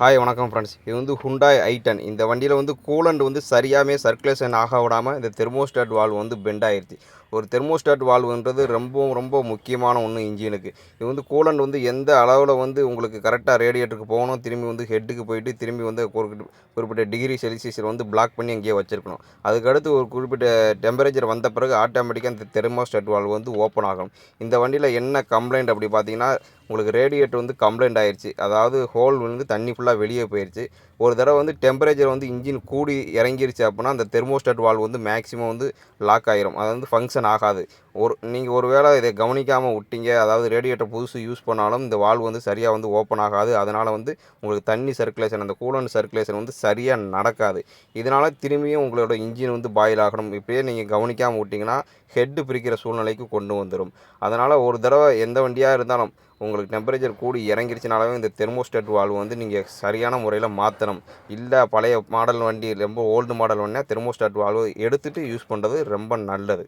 Hi வணக்கம் friends இது வந்து ஹுண்டாய் ஐ டென் இந்த வண்டியில் வந்து கூலண்ட் வந்து சரியாமே சர்க்குலேஷன் ஆக விடாமல் இந்த தெர்மோஸ்டாட் வால்வ் வந்து பெண்ட் ஆயிருச்சு. ஒரு தெர்மோஸ்டாட் வால்வுன்றது ரொம்ப ரொம்ப முக்கியமான ஒன்று இன்ஜினுக்கு இது வந்து கூலண்ட் வந்து எந்த அளவில் வந்து உங்களுக்கு கரெக்டாக ரேடியேட்டருக்கு போகணும் திரும்பி வந்து ஹெட்டுக்கு போயிட்டு திரும்பி வந்து குறிப்பிட்ட குறிப்பிட்ட டிகிரி செல்சியஸில் வந்து பிளாக் பண்ணி அங்கேயே வச்சிருக்கணும். அதுக்கடுத்து ஒரு குறிப்பிட்ட டெம்பரேச்சர் வந்த பிறகு ஆட்டோமேட்டிக்காக இந்த தெர்மோஸ்டாட் வால்வ் வந்து ஓப்பன் ஆகும் இந்த வண்டியில் என்ன கம்ப்ளைண்ட் அப்படி பார்த்தீங்கன்னா உங்களுக்கு ரேடியேட்டர் வந்து கம்ப்ளைண்ட் ஆயிடுச்சு அதாவது ஹோல் வந்து தண்ணி ஃபுல்லாக வெளியே போயிடுச்சு ஒரு தடவை வந்து டெம்பரேச்சர் வந்து இன்ஜின் கூடி இறங்கிருச்சு அப்படின்னா அந்த தெர்மோஸ்டாட் வால்வ் வந்து மேக்ஸிமம் வந்து லாக் ஆகிரும் அது வந்து ஃபங்க்ஷன் ஆகாது. ஒரு நீங்கள் ஒரு வேளை இதை கவனிக்காமல் விட்டீங்க அதாவது ரேடியேட்டர் புதுசு யூஸ் பண்ணாலும் இந்த வால்வ் வந்து சரியாக வந்து ஓப்பன் ஆகாது அதனால் வந்து உங்களுக்கு தண்ணி சர்க்குலேஷன் அந்த கூலண்ட் சர்க்குலேஷன் வந்து சரியாக நடக்காது. இதனால் திரும்பியும் உங்களோட இன்ஜின் வந்து பாயில் ஆகணும். இப்படியே நீங்கள் கவனிக்காமல் விட்டிங்கன்னா ஹெட்டு பிரிக்கிற சூழ்நிலைக்கு கொண்டு வந்துடும் அதனால் ஒரு தடவை எந்த வண்டியாக இருந்தாலும் உங்களுக்கு டெம்பரேச்சர் கூடி இறங்கிருச்சுனாலே இந்த தெர்மோஸ்டேட் வால்வ் வந்து நீங்கள் சரியான முறையில் மாற்றணும் இல்லை பழைய மாடல் வண்டி ரொம்ப ஓல்டு மாடல் வண்டினா தெர்மோஸ்டாட் வால்வ் எடுத்துகிட்டு யூஸ் பண்ணுறது ரொம்ப நல்லது.